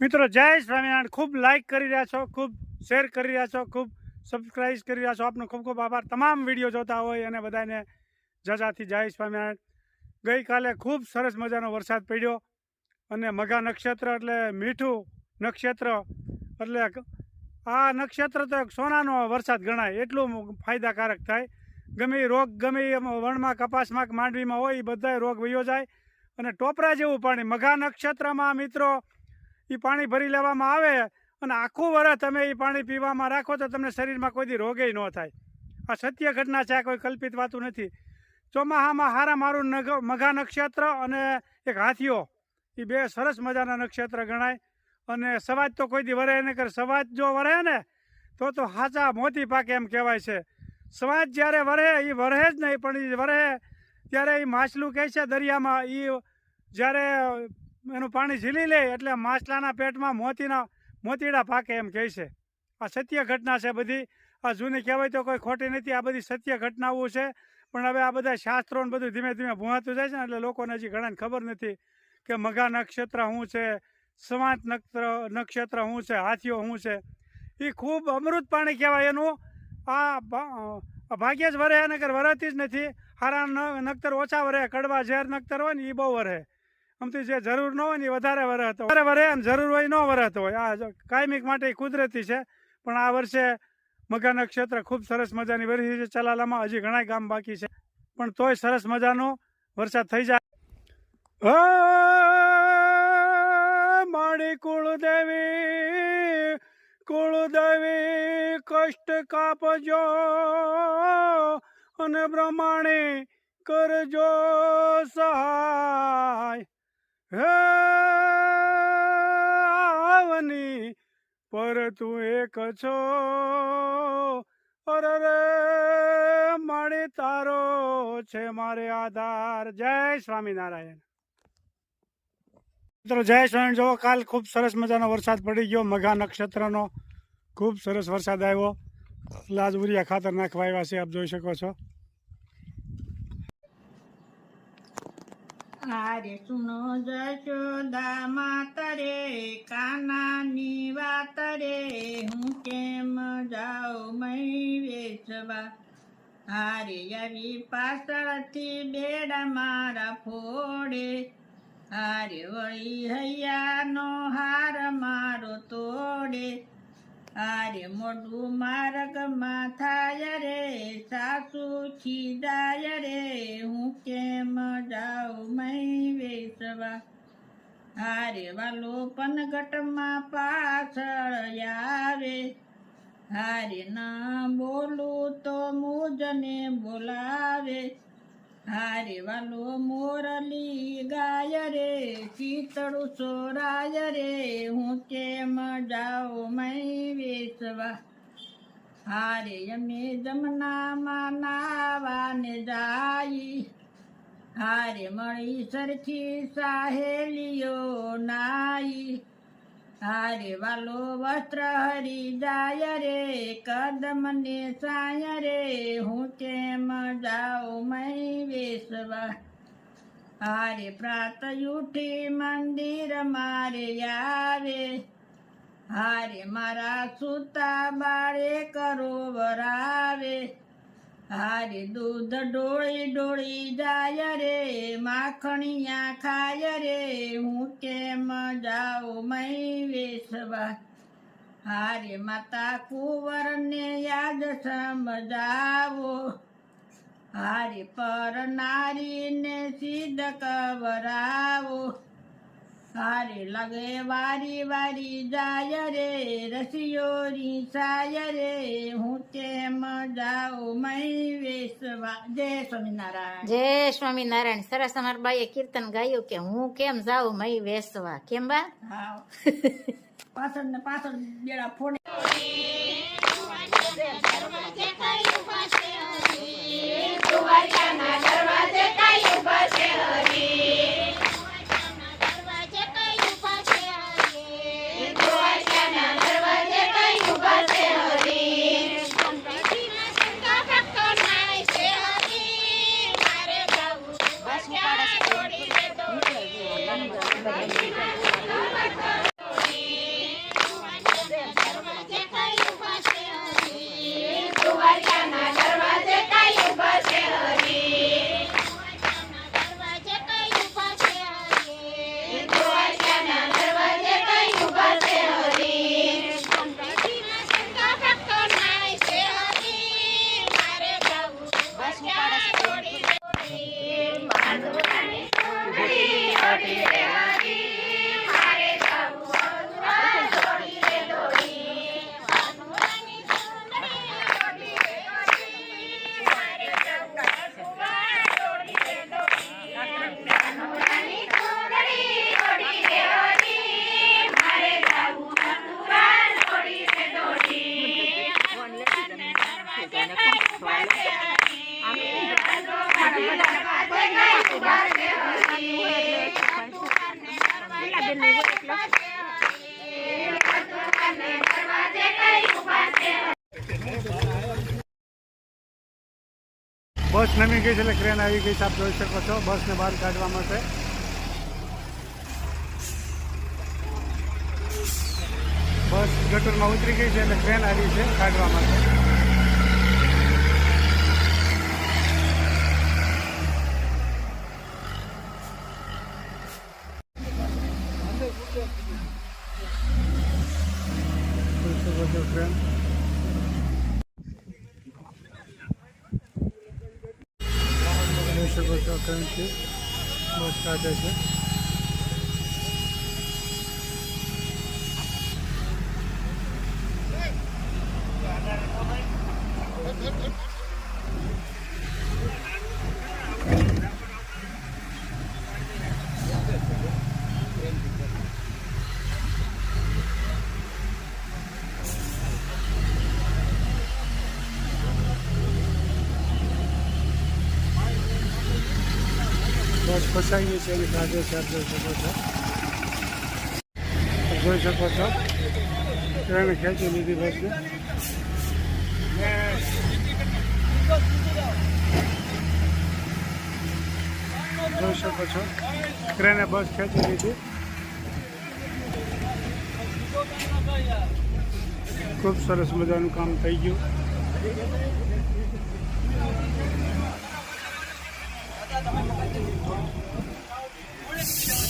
મિત્રો, જય સ્વામિનારાયણ. ખૂબ લાઈક કરી રહ્યા છો, ખૂબ શેર કરી રહ્યા છો, ખૂબ સબસ્ક્રાઈબ કરી રહ્યા છો. આપનો ખૂબ ખૂબ આભાર. તમામ વીડિયો જોતા હોય અને બધાને જજાથી જય સ્વામિનારાયણ. ગઈકાલે ખૂબ સરસ મજાનો વરસાદ પડ્યો અને મઘા નક્ષત્ર એટલે મીઠું નક્ષત્ર એટલે આ નક્ષત્ર તો એક સોનાનો વરસાદ ગણાય. એટલું ફાયદાકારક થાય. ગમે રોગ, ગમે વણમાં, કપાસમાં, માંડવીમાં હોય એ બધાય રોગ વયો જાય. અને ટોપરા જેવું પાણી. મઘા નક્ષત્રમાં મિત્રો એ પાણી ભરી લેવામાં આવે અને આખું વરસ તમે એ પાણી પીવામાં રાખો તો તમને શરીરમાં કોઈ દી રોગે ન થાય. આ સત્ય ઘટના છે, આ કોઈ કલ્પિત વાતું નથી. ચોમાહામાં હારા મારું મઘા નક્ષત્ર અને એક હાથીઓ એ બે સરસ મજાના નક્ષત્ર ગણાય. અને સવાજ તો કોઈ દી વરે નહીં કરે સવાજ જો વરે ને, તો તો હાચા મોતી પાકે એમ કહેવાય છે. સવાજ જ્યારે વરે એ વરે જ નહીં, પણ એ વરે ત્યારે એ માછલું કહે છે દરિયામાં એ જ્યારે એનું પાણી ઝીલી લે એટલે માછલાના પેટમાં મોતીના, મોતીડા પાકે એમ કહે છે. આ સત્ય ઘટના છે બધી. આ જૂની કહેવાય તો કોઈ ખોટી નથી. આ બધી સત્ય ઘટનાઓ છે. પણ હવે આ બધા શાસ્ત્રો ને બધું ધીમે ધીમે ભૂવાતું જાય છે ને એટલે લોકોને હજી ઘણાને ખબર નથી કે મઘા નક્ષત્ર શું છે, સવાંત નક્ષત્ર નક્ષત્ર શું છે, હાથીઓ શું છે. એ ખૂબ અમૃત પાણી કહેવાય એનું. આ ભાગ્યે જ વરે નગર વરતી જ નથી. હારા નખતર ઓછા વરે, કડવા ઝેર નખતર હોય ને એ બહુ વરે. આમથી જે જરૂર ન હોય ને વધારે વરહતો વધારે વરે અને જરૂર હોય ન વરહતો હોય આ કાયમિક માટે કુદરતી છે, પણ આ વર્ષે મકાન નક્ષત્ર ખૂબ સરસ મજાની વરસી છે. ચલાલામાં હજી ઘણા ગામ બાકી છે, પણ તોય સરસ મજાનો વરસાદ થઈ જાય. માણી કુળદેવી કુળદેવી કષ્ટ કાપજો અને બ્રહ્માણી કરજો સહાય. હે આવની, પર તું એક છો. અરે રે મારે તારો છે મારે આધાર. જય સ્વામિનારાયણ. મિત્રો, જય સ્વામી જો કાલ ખૂબ સરસ મજાનો વરસાદ પડી ગયો, મઘા નક્ષત્રનો. ખૂબ સરસ વરસાદ આવ્યો. લાજબુરિયા ખાતર નાખવા આવ્યા છે, આપ જોઈ શકો છો. આરે સુનો જશોદા માતરે, કાનાની વાત રે હું કેમ જાઉં મય વેચવા? હારે આવી પાછળથી બેડા મારા ફોડે. હારે વળી હૈયાનો હાર મારો તોડે. આરે મોઢું માર્ગમાં થાય રે સાસુ છીદાય રે, હું કેમ જાઉં મય વેસવા? હારે વાલો પનગટમાં પાછળ આવે. હારે ના બોલું તો મુજને બોલાવે. હારે વાલો મોરલી ગાય રે શીતળું સોરાય રે, હું કેમ જાઉં મય વેસવા હારે અમે જમનામાં નાવાને જાઈ, હારે મળી સરખી સાહેલીઓ નાઈ. હારે વાલો વસ્ત્ર હરી જાય રે કદમને સાય રે, હું કેમ જાઉં મય વેસવા હારે પ્રાત ઉઠી મંદિર મારે આવે, હારે મારા સૂતા બાળે કરો વરાવે હારે દૂધ ડોળી ડોળી જાય રે, માખણિયા ખાય રે, હું કેમ જાઉં મય વેસવા? હારે માતા કુંવરને યાદ સમજાવો. હારે પર નારીને સિદ્ધ કવરાવો. હારે લગે વારી વારી જાય રે રસિયોરી સાય રે. હું તેમ જાઉં મહી વેસવા. જય સ્વામિનારાયણ. જય સ્વામિનારાયણ. સરસ અમારા બાઈએ કીર્તન ગાયું કે હું કેમ જાઉં મય વેસવા? કેમ બા? હા. પાછળ ને પાછળ બેડા ફોડે. you. બસ નમી ગઈ છે એટલે ક્રેન આવી ગઈ છે, આપ જોઈ શકો છો બસને બહાર કાઢવા માટે. બસ ગટરમાં ઉતરી ગઈ છે એટલે ટ્રેન આવી છે કાઢવા માટે. Thank શકો છો છે. બસ કાઢે છે. બસ છીએ એની કાઢે છે આપ જોઈ શકો છો જોઈ શકો છો. ટ્રેન ખેંચી લીધી બસને જોઈ શકો છો. ટ્રેને બસ ખેંચી લીધી. ખૂબ સરસ મજાનું કામ થઈ ગયું. Where did you go?